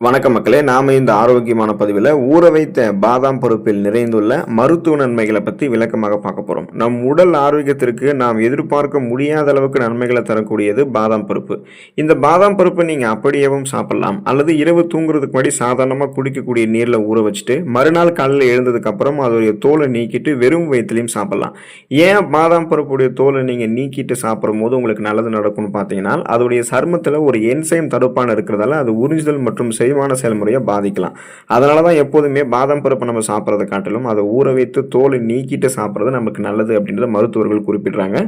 வணக்கம் மக்களே நாம இந்த ஆரோக்கியமான பதிவில் ஊற வைத்த பாதாம் பருப்பில் நிறைந்துள்ள மருத்துவ நன்மைகளை பற்றி விளக்கமாக பார்க்க போகிறோம் நம் உடல் ஆரோக்கியத்திற்கு நாம் எதிர்பார்க்க முடியாத அளவுக்கு நன்மைகளை தரக்கூடியது பாதாம் பருப்பு. இந்த பாதாம் பருப்பை நீங்கள் அப்படியேவும் சாப்பிடலாம். அல்லது இரவு தூங்குறதுக்கு முன்னாடி சாதாரணமாக குடிக்கக்கூடிய நீரில் ஊற வச்சுட்டு மறுநாள் காலையில் எழுந்ததுக்கப்புறம் அதோடைய தோலை நீக்கிட்டு வெறும் வயிற்றுலையும் சாப்பிடலாம். ஏன் பாதாம் பருப்புடைய தோலை நீங்கள் நீக்கிட்டு சாப்பிடும் போது உங்களுக்கு நல்லது நடக்கும்னு பார்த்தீங்கன்னா அதோடைய சருமத்தில் ஒரு என்சைம் தடுப்பான இருக்கிறதால அது உறிஞ்சுதல் மற்றும் செரிமான செயல்முறையை பாதிக்கலாம். அதனால தான் எப்போதுமே பாதாம் பருப்பை நம்ம சாப்பிட்றதை காட்டிலும் அதை ஊற வைத்து தோலை நீக்கிட்டு சாப்பிட்றது நமக்கு நல்லது அப்படின்றத மருத்துவர்கள் குறிப்பிடுறாங்க.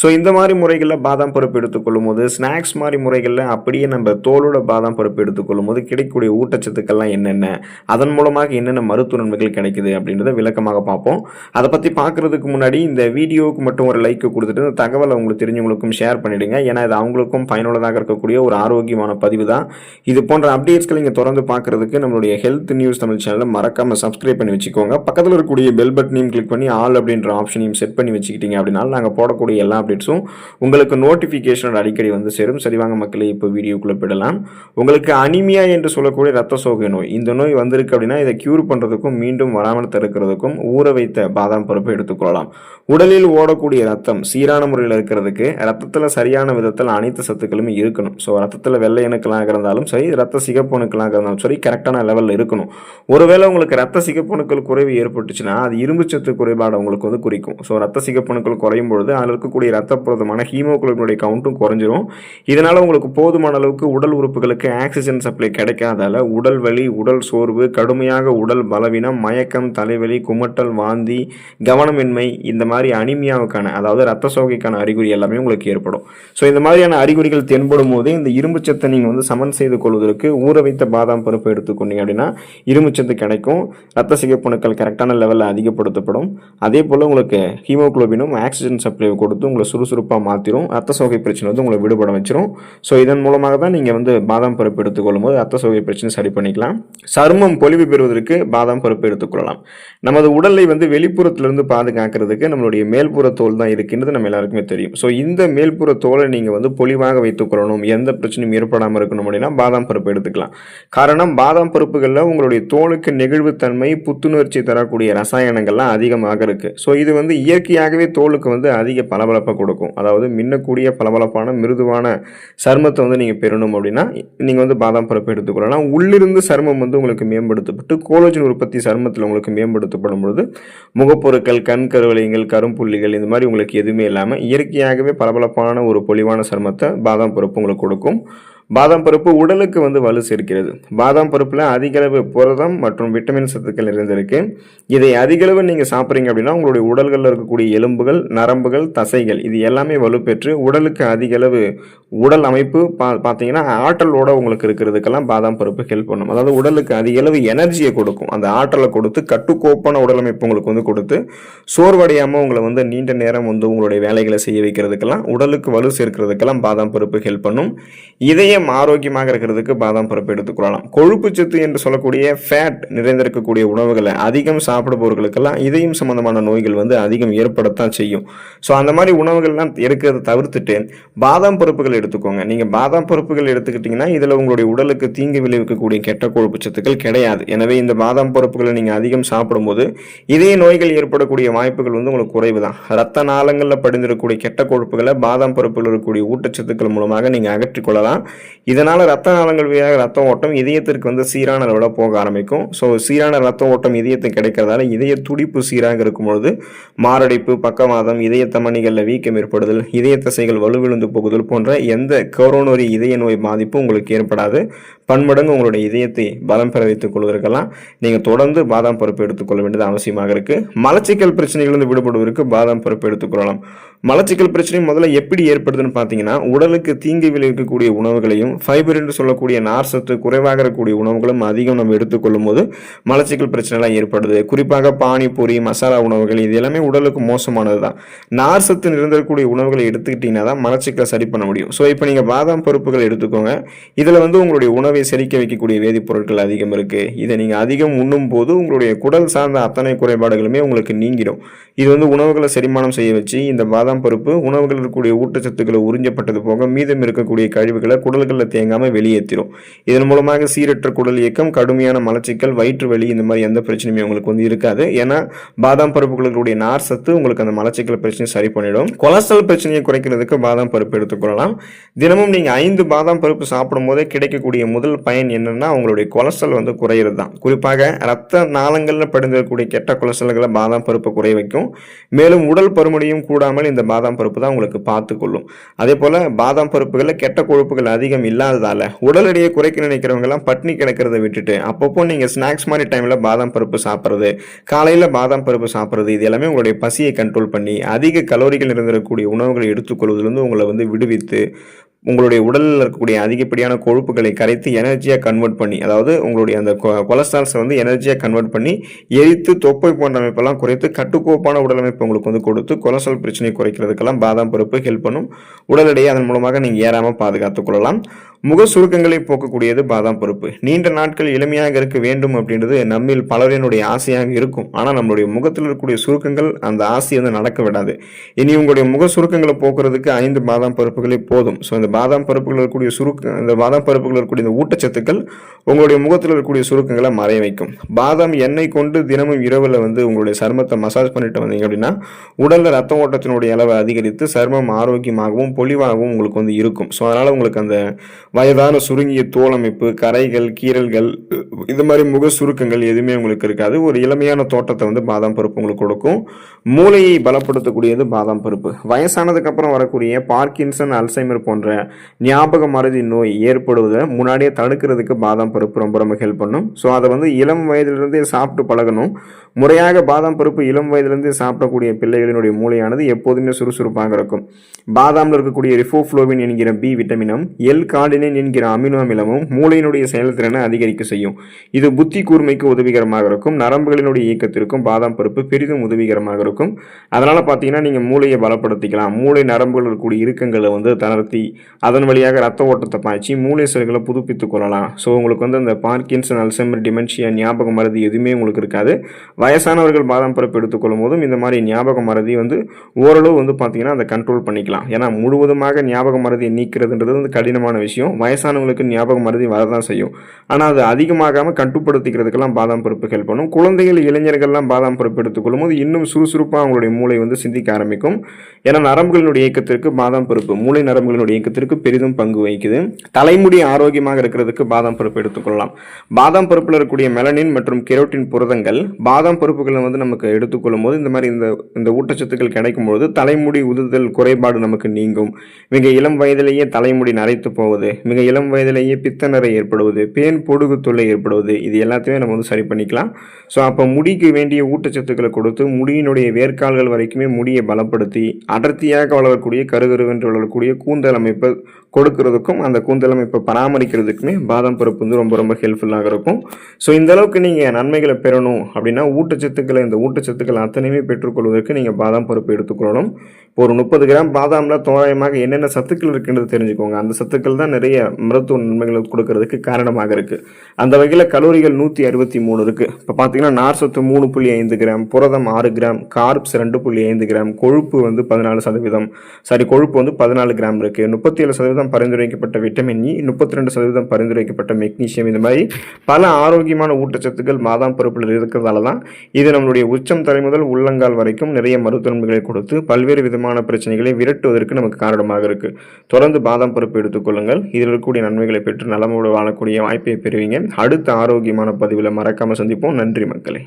ஸோ இந்த மாதிரி முறைகளில் பாதாம் பருப்பு எடுத்துக்கொள்ளும் போது ஸ்நாக்ஸ் மாதிரி முறைகளில் அப்படியே நம்ம தோலோட பாதாம் பருப்பு எடுத்துக்கொள்ளும் போது கிடைக்கக்கூடிய ஊட்டச்சத்துக்கள்லாம் என்னென்ன அதன் மூலமாக என்னென்ன மருத்துவ நன்மைகள் கிடைக்குது அப்படின்றத விளக்கமாக பார்ப்போம். அதை பற்றி பார்க்குறதுக்கு முன்னாடி இந்த வீடியோவுக்கு மட்டும் ஒரு லைக் கொடுத்துட்டு இந்த தகவலை உங்களுக்கு தெரிஞ்சவங்களுக்கும் ஷேர் பண்ணிவிடுங்க ஏன்னா இது அவங்களுக்கும் பயனுள்ளதாக இருக்கக்கூடிய ஒரு ஆரோக்கியமான பதிவு தான். இது போன்ற அப்டேட்ஸ்களை நீங்கள் தொடர்ந்து பார்க்குறதுக்கு நம்மளுடைய ஹெல்த் நியூஸ் தமிழ் சேனலை மறக்காமல் சப்ஸ்கிரைப் பண்ணி வச்சுக்கோங்க. பக்கத்தில் இருக்கக்கூடிய பெல் பட்டனையும் கிளிக் பண்ணி ஆல் அப்படின்ற ஆப்ஷனையும் செட் பண்ணி வச்சுக்கிட்டீங்க அப்படின்னா நாங்கள் போடக்கூடிய எல்லா அப்டேட்ஸும் உங்களுக்கு நோட்டிஃபிகேஷனோட அடிக்கடி வந்து சேரும். சரிவாங்க மக்களே இப்போ வீடியோக்குள்ளே போயிடலாம். உங்களுக்கு அனிமியா என்று சொல்லக்கூடிய ரத்த சோகை நோய். இந்த நோய் வந்திருக்கு அப்படின்னா இதை க்யூர் பண்ணுறதுக்கும் மீண்டும் வராமல் தடுக்கிறதுக்கும் ஊற வைத்த பாதாம் பருப்பை எடுத்துக்கொள்ளலாம் உடலில் ஓடக்கூடிய ரத்தம் சீரான முறையில் இருக்கிறதுக்கு ரத்தத்தில் சரியான விதத்தில் அனைத்து சத்துக்களுமே இருக்கணும். ஸோ ரத்தத்தில் வெள்ளை அணுக்களாக இருந்தாலும் சரி ரத்த சிகப்பு அணுக்கள் இருக்கலாம் இருந்தாலும் சரி கரெக்டான லெவலில் இருக்கணும். ஒருவேளை உங்களுக்கு ரத்த சிகப்பு அணுக்கள் குறைவு ஏற்பட்டுச்சுன்னா அது இரும்புச்சத்து குறைபாடு உங்களுக்கு வந்து குறிக்கும். ஸோ ரத்த சிகப்பணுக்கள் குறையும் பொழுது அதில் இருக்கக்கூடிய ரத்த புரதமான ஹீமோகுளோபினுடைய கவுண்ட்டும் குறைஞ்சிரும். இதனால் உங்களுக்கு போதுமான அளவுக்கு உடல் உறுப்புகளுக்கு ஆக்சிஜன் சப்ளை கிடைக்காதால உடல் வலி உடல் சோர்வு கடுமையாக உடல் பலவீனம் மயக்கம் தலைவலி குமட்டல் வாந்தி கவனமின்மை இந்த மாதிரி அனிமியாவுக்கான அதாவது ரத்த சோகைக்கான அறிகுறி எல்லாமே உங்களுக்கு ஏற்படும். ஸோ இந்த மாதிரியான அறிகுறிகள் தென்படும் போது இந்த இரும்புச்சத்தை நீங்கள் வந்து சமன் செய்து கொள்வதற்கு ஊற வைத்த பாதாம் பருப்பு எடுத்துக்கொண்டீங்க அப்படின்னா இரும்புச்சத்து கிடைக்கும். ரத்த சிகப்பணுக்கள் கரெக்டான லெவலில் அதிகப்படுத்தப்படும். அதே போல் உங்களுக்கு ஹீமோகுளோபினும் ஆக்சிஜன் சப்ளை கொடுத்து உங்களை சுறுசுறுப்பாக மாற்றிடும் ரத்த சோகை பிரச்சனை வந்து உங்களை விடுபட வச்சிரும். ஸோ இதன் மூலமாக தான் நீங்கள் வந்து பாதாம் பருப்பு எடுத்துக்கொள்ளும் போது ரத்த சோகை பிரச்சனை சரி பண்ணிக்கலாம். சருமம் பொலிவு பெறுவதற்கு பாதாம் பருப்பு எடுத்துக்கொள்ளலாம். நமது உடலை வந்து வெளிப்புறத்திலிருந்து பாதுகாக்கிறதுக்கு நம்மளுடைய மேல்புற தோல் தான் இருக்கின்றது. நம்ம எல்லாருக்குமே தெரியும். ஸோ இந்த மேல்புற தோலை நீங்கள் வந்து பொலிவாக வைத்துக்கொள்ளணும். எந்த பிரச்சனையும் ஏற்படாமல் இருக்கணும் அப்படின்னா பாதாம் பருப்பு எடுத்துக்கலாம். காரணம் பாதாம் பருப்புகளில் உங்களுடைய தோலுக்கு நெகிழ்வுத்தன்மை புத்துணர்ச்சி தரக்கூடிய ரசாயனங்கள்லாம் அதிகமாக இருக்குது ஸோ இது வந்து இயற்கையாகவே தோலுக்கு வந்து அதிக பளபளப்பை கொடுக்கும். அதாவது மின்னக்கூடிய பளபளப்பான மிருதுவான சருமத்தை வந்து நீங்கள் பெறணும் அப்படின்னா நீங்கள் வந்து பாதாம் பருப்பு எடுத்துக்கொள்ளலாம். உள்ளிருந்து சருமம் வந்து உங்களுக்கு மேம்படுத்தப்பட்டு கோலோஜன் உற்பத்தி சருமத்தில் உங்களுக்கு மேம்படுத்தப்படும் பொழுது முகப்பொருட்கள் கண் கருவளையங்கள் கரும்புள்ளிகள் இந்த மாதிரி உங்களுக்கு எதுவுமே இல்லாமல் இயற்கையாகவே பளபளப்பான ஒரு பொலிவான சருமத்தை பாதாம் பருப்பு உங்களுக்கு கொடுக்கும். பாதாம் பருப்பு உடலுக்கு வந்து வலு சேர்க்கிறது. பாதாம் பருப்பில் அதிகளவு புரதம் மற்றும் விட்டமின் சத்துக்கள் நிறைந்திருக்கு இதை அதிகளவு நீங்கள் சாப்பிட்றீங்க அப்படின்னா உங்களுடைய உடல்களில் இருக்கக்கூடிய எலும்புகள் நரம்புகள் தசைகள் இது எல்லாமே வலுப்பெற்று உடலுக்கு அதிகளவு உடல் அமைப்பு பா பார்த்தீங்கன்னா ஆற்றலோட உங்களுக்கு இருக்கிறதுக்கெல்லாம் பாதாம் பருப்பு ஹெல்ப் பண்ணும். அதாவது உடலுக்கு அதிகளவு எனர்ஜியை கொடுக்கும். அந்த ஆற்றலை கொடுத்து கட்டுக்கோப்பான உடல் அமைப்பு உங்களுக்கு வந்து கொடுத்து சோர்வடையாமல் உங்களை வந்து நீண்ட நேரம் வந்து உங்களுடைய வேலைகளை செய்ய வைக்கிறதுக்கெல்லாம் உடலுக்கு வலு சேர்க்கிறதுக்கெல்லாம் பாதாம் பருப்பு ஹெல்ப் பண்ணும். இதயம் ஆரோக்கியமாக இருக்கிறதுக்கு பாதாம் பருப்பு எடுத்துக்கொள்ளலாம் கொழுப்பு சத்து என்று சொல்லக்கூடிய ஃபேட் நிறைந்திருக்கக்கூடிய உணவுகளை அதிகம் சாப்பிடுபவர்களுக்கெல்லாம் இதயம் சம்பந்தமான நோய்கள் வந்து அதிகம் ஏற்படத்தான் செய்யும். ஸோ அந்த மாதிரி உணவுகள்லாம் எடுக்கிறத தவிர்த்துட்டு பாதாம் பருப்புகள் எடுத்துக்கோங்க. நீங்கள் பாதாம் பருப்புகள் எடுத்துக்கிட்டிங்கன்னா இதில் உங்களுடைய உடலுக்கு தீங்கு விளைவிக்கக்கூடிய கெட்ட கொழுப்பு சத்துக்கள் கிடையாது. எனவே இந்த பாதாம் பருப்புகளை நீங்கள் அதிகம் சாப்பிடும்போது இதய நோய்கள் ஏற்படக்கூடிய வாய்ப்புகள் வந்து உங்களுக்கு குறைவு தான் ரத்த நாளங்களில் படிந்திருக்கக்கூடிய கெட்ட கொழுப்புகளை பாதாம் பருப்புகள் இருக்கக்கூடிய ஊட்டச்சத்துக்கள் மூலமாக நீங்கள் அகற்றிக்கொள்ளலாம் இதனால் ரத்த நாளங்கள் வழியாக ரத்த ஓட்டம் இதயத்திற்கு வந்து சீரான அளவில் போக ஆரம்பிக்கும். ஸோ சீரான ரத்த ஓட்டம் இதயத்துக்கு கிடைக்கிறதால இதய துடிப்பு சீராக இருக்கும் பொழுது மாரடைப்பு பக்கவாதம் இதய தமணிகளில் வீக்கம் ஏற்படுதல் இதய தசைகள் வலுவிழுந்து போகுதல் போன்ற எந்த கொரோனரி இதய நோய் பாதிப்பு உங்களுக்கு ஏற்படாது. பன்மடங்கு உங்களுடைய இதயத்தை பலம் பெற வைத்துக் கொள்வதற்கெல்லாம் நீங்கள் தொடர்ந்து பாதாம் பருப்பு எடுத்துக்கொள்ள வேண்டியது அவசியமாக இருக்குது மலச்சிக்கல் பிரச்சனைகளிலிருந்து விடுபடுவதற்கு பாதாம் பருப்பு எடுத்துக்கொள்ளலாம் மலச்சிக்கல் பிரச்சனை முதல்ல எப்படி ஏற்படுதுன்னு பார்த்தீங்கன்னா உடலுக்கு தீங்கு விளைவிக்கக்கூடிய உணவுகளை உணவுகளையும் ஃபைபர் என்று சொல்லக்கூடிய நார் சத்து குறைவாக இருக்கக்கூடிய உணவுகளும் அதிகம் நம்ம எடுத்துக்கொள்ளும் போது மலச்சிக்கல் பிரச்சனைலாம் ஏற்படுது. குறிப்பாக பானிபூரி மசாலா உணவுகள் இது எல்லாமே உடலுக்கு மோசமானது தான் நார் சத்து நிறைந்திருக்கக்கூடிய உணவுகளை எடுத்துக்கிட்டிங்கன்னா தான் மலச்சிக்கலை சரி பண்ண முடியும். ஸோ இப்போ நீங்கள் பாதாம் பருப்புகள் எடுத்துக்கோங்க. இதில் வந்து உங்களுடைய உணவை செரிக்க வைக்கக்கூடிய வேதிப்பொருட்கள் அதிகம் இருக்குது இதை நீங்கள் அதிகம் உண்ணும் போது உங்களுடைய குடல் சார்ந்த அத்தனை குறைபாடுகளுமே உங்களுக்கு நீங்கிடும். இது வந்து உணவுகளை செரிமானம் செய்ய வச்சு இந்த பாதாம் பருப்பு உணவுகளில் இருக்கக்கூடிய ஊட்டச்சத்துக்களை உறிஞ்சப்பட்டது போக மீதம் இருக்கக்கூடிய கழிவுகளை குடலுக்கு குடல்களில் தேங்காமல் வெளியேற்றிடும் இதன் மூலமாக சீரற்ற குடல் இயக்கம் கடுமையான மலச்சிக்கல் வயிற்று வலி இந்த மாதிரி எந்த பிரச்சனையுமே உங்களுக்கு வந்து இருக்காது. ஏன்னா பாதாம் பருப்புகளுடைய நார் சத்து உங்களுக்கு அந்த மலச்சிக்கல் பிரச்சனையை சரி பண்ணிடும். கொலஸ்ட்ரால் பிரச்சனையை குறைக்கிறதுக்கு பாதாம் பருப்பு எடுத்துக்கொள்ளலாம் தினமும் நீங்கள் ஐந்து பாதாம் பருப்பு சாப்பிடும் போதே கிடைக்கக்கூடிய முதல் பயன் என்னென்னா உங்களுடைய கொலஸ்ட்ரால் வந்து குறையிறது தான் குறிப்பாக ரத்த நாளங்களில் படிந்திருக்கக்கூடிய கெட்ட கொலஸ்ட்ரால்களை பாதாம் பருப்பு குறைய வைக்கும். மேலும் உடல் பருமனையும் கூடாமல் இந்த பாதாம் பருப்பு தான் உங்களுக்கு பார்த்துக்கொள்ளும் அதே போல் பாதாம் பருப்புகளில் கெட்ட கொழுப்புகள் அதிகம் இல்லாததால் உடல் எடையை குறைக்க நினைக்கிறவங்கலாம் பட்னி கிடக்கிறத விட்டுட்டு அப்பப்போ நீங்கள் ஸ்நாக்ஸ் மாதிரி டைமில் பாதாம் பருப்பு சாப்பிட்றது காலையில் பாதாம் பருப்பு சாப்பிட்றது இது எல்லாமே உங்களுடைய பசியை கண்ட்ரோல் பண்ணி அதிக கலோரிகள் இருந்திருக்கக்கூடிய உணவுகளை எடுத்துக்கொள்வதிலிருந்து உங்களை வந்து விடுவித்து உங்களுடைய உடலில் இருக்கக்கூடிய அதிகப்படியான கொழுப்புகளை கரைத்து எனர்ஜியாக கன்வெர்ட் பண்ணி அதாவது உங்களுடைய அந்த கொலஸ்ட்ரால்ஸை வந்து எனர்ஜியாக கன்வெர்ட் பண்ணி எரித்து தொப்பை போன்ற அமைப்பெல்லாம் குறைத்து கட்டுக்கோப்பான உடலமைப்பு உங்களுக்கு வந்து கொடுத்து கொலஸ்ட்ரால் பிரச்சனையை குறைக்கிறதுக்கெல்லாம் பாதாம் பருப்பு ஹெல்ப் பண்ணும். உடல் எடையை அதன் மூலமாக நீங்கள் ஏறாமல் பாதுகாத்துக் கொள்ளலாம். முக சுருக்கங்களை போக்கக்கூடியது பாதாம் பருப்பு. நீண்ட நாட்கள் இளமையாக இருக்க வேண்டும் அப்படின்றது நம்மில் பலரினுடைய ஆசையாக இருக்கும். ஆனால் நம்மளுடைய முகத்தில் இருக்கக்கூடிய சுருக்கங்கள் அந்த ஆசை வந்து நடக்க விடாது. இனி உங்களுடைய முக சுருக்கங்களை போக்குறதுக்கு ஐந்து பாதாம் பருப்புகளே போதும். ஸோ இந்த பாதாம் பருப்புகள் இருக்கக்கூடிய சுருக்க இந்த பாதாம் பருப்புகள் இருக்கக்கூடிய இந்த ஊட்டச்சத்துக்கள் உங்களுடைய முகத்தில் இருக்கக்கூடிய சுருக்கங்களை மறைய வைக்கும். பாதாம் எண்ணெய் கொண்டு தினமும் இரவில் வந்து உங்களுடைய சருமத்தை மசாஜ் பண்ணிட்டு வந்தீங்க அப்படின்னா உடலில் ரத்த ஓட்டத்தினுடைய அளவை அதிகரித்து சருமம் ஆரோக்கியமாகவும் பொலிவாகவும் உங்களுக்கு வந்து இருக்கும். ஸோ அதனால் உங்களுக்கு அந்த வயதான சுருங்கிய தோலமைப்பு கரைகள் கீறல்கள் இது மாதிரி முக சுருக்கங்கள் எதுவுமே உங்களுக்கு இருக்காது. ஒரு இளமையான தோட்டத்தை வந்து பாதாம் பருப்பு உங்களுக்கு கொடுக்கும். மூளையை பலப்படுத்தக்கூடியது பாதாம் பருப்பு. வயசானதுக்கப்புறம் வரக்கூடிய பார்க்கின்சன் அல்சைமர் போன்ற ஞாபக மறதி நோய் ஏற்படுவதை முன்னாடியே தடுக்கிறதுக்கு பாதாம் பருப்பு ரொம்ப ரொம்ப ஹெல்ப் பண்ணும். ஸோ அதை வந்து இளம் வயதிலிருந்தே சாப்பிட்டு பழகணும். முறையாக பாதாம் பருப்பு இளம் வயதிலிருந்தே சாப்பிடக்கூடிய பிள்ளைகளினுடைய மூளையானது எப்போதுமே சுறுசுறுப்பாக இருக்கும். பாதாமில் இருக்கக்கூடிய ரிஃபோஃப்ளோவின் என்கிற பி விட்டமினும் எல் கார்டினின் என்கிற அமினோ அமிலமும் மூளையினுடைய செயல்திறனை அதிகரிக்க செய்யும். இது புத்தி கூர்மைக்கு உதவிகரமாக இருக்கும். நரம்புகளினுடைய இயக்கத்திற்கும் பாதாம் பருப்பு பெரிதும் உதவிகரமாக இருக்கும். அதனால் பார்த்தீங்கன்னா நீங்கள் மூளையை பலப்படுத்திக்கலாம். மூளை நரம்புகள் இருக்கக்கூடிய இறுக்கங்களை வந்து தளர்த்தி அதன் வழியாக ரத்த ஓட்டத்தை பாய்ச்சி மூளை செல்களை புதுப்பித்துக் கொள்ளலாம். ஸோ உங்களுக்கு வந்து அந்த பார்க்கின்சன் அல்சைமர் டிமென்ஷியா ஞாபக மருதி எதுவுமே உங்களுக்கு இருக்காது. வயசானவர்கள் பாதாம் பருப்பு எடுத்துக்கொள்ளும் போதும் இந்த மாதிரி ஞாபக மருதி வந்து ஓரளவு வந்து பார்த்தீங்கன்னா அதை கண்ட்ரோல் பண்ணிக்கலாம். ஏன்னா முழுவதுமாக ஞாபக மருதியை நீக்கிறதுன்றது வந்து கடினமான விஷயம். வயசானவங்களுக்கு ஞாபக மருதி வரதான் செய்யும். ஆனால் அது அதிகமாகாமல் கட்டுப்படுத்திக்கிறதுக்கெல்லாம் பாதாம் பருப்பு ஹெல்ப் பண்ணும். குழந்தைகள் இளைஞர்கள்லாம் பாதாம் பருப்பு எடுத்துக்கொள்ளும் போது இன்னும் சுறுசுறுப்பாக அவங்களுடைய மூளை வந்து சிந்திக்க ஆரம்பிக்கும். ஏன்னா நரம்புகளினுடைய இயக்கத்திற்கு பாதாம் பருப்பு மூளை நரம்புகளினுடைய இயக்கத்திற்கு பெரிதும் பங்கு வகிக்குது. தலைமுடி ஆரோக்கியமாக இருக்கிறதுக்கு பாதாம் பருப்பு எடுத்துக்கொள்ளலாம் பாதாம் பருப்பில் இருக்கக்கூடிய மெலனின் மற்றும் கெரோட்டின் புரதங்கள் பாதாம் பருப்புகளை வந்து நமக்கு எடுத்துக்கொள்ளும் போது இந்த மாதிரி இந்த இந்த ஊட்டச்சத்துக்கள் கிடைக்கும் பொழுது தலைமுடி உதுதல் குறைபாடு நமக்கு நீங்கும். மிக இளம் வயதிலேயே தலைமுடி நரைத்து போவது மிக இளம் வயதிலேயே பித்தநரை ஏற்படுவது பேன் பொடுகு தொல்லை ஏற்படுவது இது எல்லாத்தையுமே நம்ம வந்து சரி பண்ணிக்கலாம். ஸோ அப்போ முடிக்கு வேண்டிய ஊட்டச்சத்துக்களை கொடுத்து முடியினுடைய வேர்க்கால்கள் வரைக்குமே முடியை பலப்படுத்தி அடர்த்தியாக வளரக்கூடிய கருகருவென்று வளரக்கூடிய கூந்தல் அமைப்பை கொடுக்கறதுக்கும் அந்த கூந்தல் அமைப்பை பராமரிக்கிறதுக்குமே பாதாம் பருப்பு வந்து ரொம்ப ரொம்ப ஹெல்ப்ஃபுல்லாக இருக்கும். ஸோ இந்த அளவுக்கு நீங்கள் நன்மைகளை பெறணும் அப்படின்னா ஊட்டச்சத்துக்களை இந்த ஊட்டச்சத்துக்கள் அத்தனையுமே பெற்றுக்கொள்வதற்கு நீங்கள் பாதாம் பருப்பு எடுத்துக்கொள்ளணும். இப்போ ஒரு முப்பது கிராம் பாதாமில் தோராயமாக என்னென்ன சத்துக்கள் இருக்குன்றது தெரிஞ்சுக்கோங்க. அந்த சத்துக்கள் தான் நிறைய மருத்துவ நன்மைகளை கொடுக்கறதுக்கு காரணமாக இருக்குது அந்த வகையில் கலோரிகள் நூற்றி அறுபத்தி மூணு இருக்குது இப்போ பார்த்தீங்கன்னா நார் சத்து மூணு புள்ளி ஐந்து கிராம் புரதம் ஆறு கிராம் கார்ப்ஸ் ரெண்டு புள்ளி ஐந்து கிராம் கொழுப்பு வந்து பதினாலு சதவீதம். சாரி கொழுப்பு வந்து பதினாலு கிராம் இருக்குது முப்பத்தி ஏழு சதவீதம் பரிந்துரைக்கப்பட்ட விட்டமின் இ e, முப்பத்தி ரெண்டு சதவீதம் பரிந்துரைக்கப்பட்ட மெக்னீஷியம் இந்த மாதிரி பல ஆரோக்கியமான ஊட்டச்சத்துக்கள் மாதாம் பருப்பில் இருக்கிறதால தான் இது நம்மளுடைய உச்சம் தலை முதல் உள்ளங்கால் வரைக்கும் நிறைய மருத்துவன்மைகளை கொடுத்து பல்வேறு விதமான பிரச்சனைகளை விரட்டுவதற்கு நமக்கு காரணமாக இருக்குது தொடர்ந்து பாதாம் பருப்பு எடுத்துக்கொள்ளுங்கள் இதில் இருக்கக்கூடிய நன்மைகளை பெற்று நலமோடு வாழக்கூடிய வாய்ப்பை பெறுவீங்க. அடுத்த ஆரோக்கியமான பதிவில் மறக்காமல் சந்திப்போம். நன்றி மக்களே.